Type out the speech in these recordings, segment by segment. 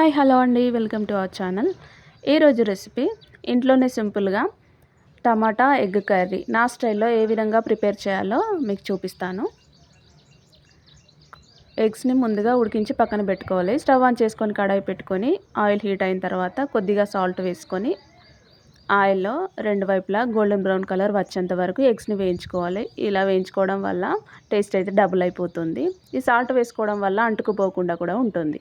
Hi hello అండి. Welcome to our channel. ఈరోజు recipe ఇంట్లోనే సింపుల్గా టమాటా ఎగ్ కర్రీ. నా స్టైల్లో ఏ విధంగా ప్రిపేర్ చేయాలో మీకు చూపిస్తాను. ఎగ్స్ని ముందుగా ఉడికించి పక్కన పెట్టుకోవాలి. స్టవ్ ఆన్ చేసుకొని కడాయి పెట్టుకొని ఆయిల్ హీట్ అయిన తర్వాత కొద్దిగా సాల్ట్ వేసుకొని ఆయిల్లో రెండు వైపులా గోల్డెన్ బ్రౌన్ కలర్ వచ్చేంత వరకు ఎగ్స్ని వేయించుకోవాలి. ఇలా వేయించుకోవడం వల్ల టేస్ట్ అయితే డబుల్ అయిపోతుంది. ఈ సాల్ట్ వేసుకోవడం వల్ల అంటుకుపోకుండా కూడా ఉంటుంది.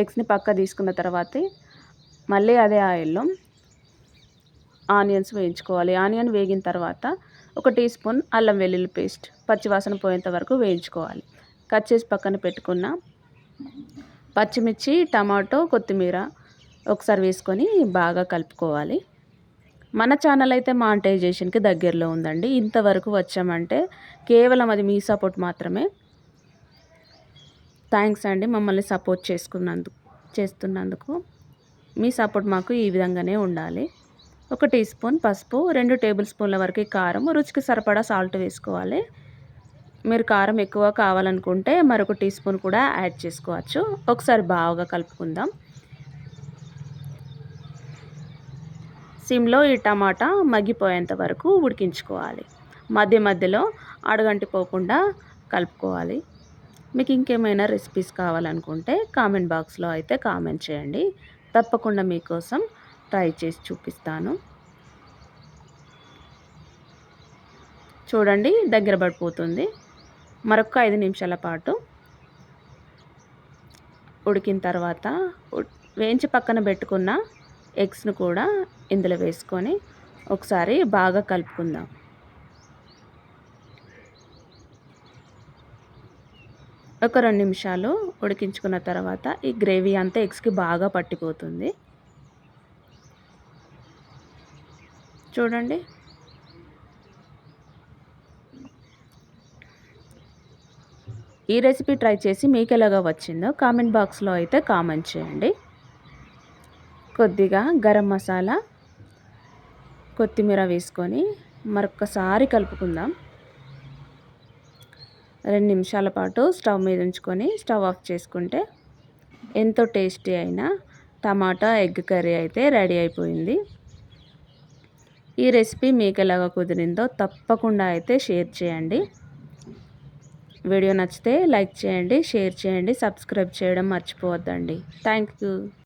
ఎగ్స్ని పక్క తీసుకున్న తర్వాత మళ్ళీ అదే ఆయిల్లో ఆనియన్స్ వేయించుకోవాలి. ఆనియన్ వేగిన తర్వాత ఒక టీ స్పూన్ అల్లం వెల్లుల్లి పేస్ట్ పచ్చివాసన పోయేంత వరకు వేయించుకోవాలి. కట్ చేసి పక్కన పెట్టుకున్న పచ్చిమిర్చి టమాటో కొత్తిమీర ఒకసారి వేసుకొని బాగా కలుపుకోవాలి. మన ఛానల్ అయితే మానిటైజేషన్కి దగ్గరలో ఉందండి. ఇంతవరకు వచ్చామంటే కేవలం అది మీ సపోర్ట్ మాత్రమే. థ్యాంక్స్ అండి మమ్మల్ని సపోర్ట్ చేసుకున్నందుకు చేస్తున్నందుకు. మీ సపోర్ట్ మాకు ఈ విధంగానే ఉండాలి. ఒక టీ స్పూన్ పసుపు రెండు టేబుల్ స్పూన్ల వరకు కారం. రుచికి సరిపడా సాల్ట్ వేసుకోవాలి. మీరు కారం ఎక్కువ కావాలనుకుంటే మరొక టీ స్పూన్ కూడా యాడ్ చేసుకోవచ్చు. ఒకసారి బాగా కలుపుకుందాం. సిమ్లో ఈ టమాటా మగ్గిపోయేంత వరకు ఉడికించుకోవాలి. మధ్య మధ్యలో అడగంటి పోకుండా కలుపుకోవాలి. మీకు ఇంకేమైనా రెసిపీస్ కావాలనుకుంటే కామెంట్ బాక్స్లో అయితే కామెంట్ చేయండి. తప్పకుండా మీకోసం ట్రై చేసి చూపిస్తాను. చూడండి దగ్గర పడిపోతుంది. మరొక ఐదు నిమిషాల పాటు ఉడికిన తర్వాత వేయించి పక్కన పెట్టుకున్న ఎగ్స్ను కూడా ఇందులో వేసుకొని ఒకసారి బాగా కలుపుకుందాం. ఒక రెండు నిమిషాలు ఉడికించుకున్న తర్వాత ఈ గ్రేవీ అంతా ఎగ్స్కి బాగా పట్టిపోతుంది. చూడండి. ఈ రెసిపీ ట్రై చేసి మీకు ఎలాగా వచ్చిందో కామెంట్ బాక్స్లో అయితే కామెంట్ చేయండి. కొద్దిగా గరం మసాలా కొత్తిమీర వేసుకొని మరొకసారి కలుపుకుందాం. రెండు నిమిషాల పాటు స్టవ్ మీద ఉంచుకొని స్టవ్ ఆఫ్ చేసుకుంటే ఎంతో టేస్టీ అయిన టమాటా ఎగ్ కర్రీ అయితే రెడీ అయిపోయింది. ఈ రెసిపీ మీకు ఎలాగ కుదిరిందో తప్పకుండా అయితే షేర్ చేయండి. వీడియో నచ్చితే లైక్ చేయండి షేర్ చేయండి సబ్స్క్రైబ్ చేయడం మర్చిపోవద్దండి. Thank you.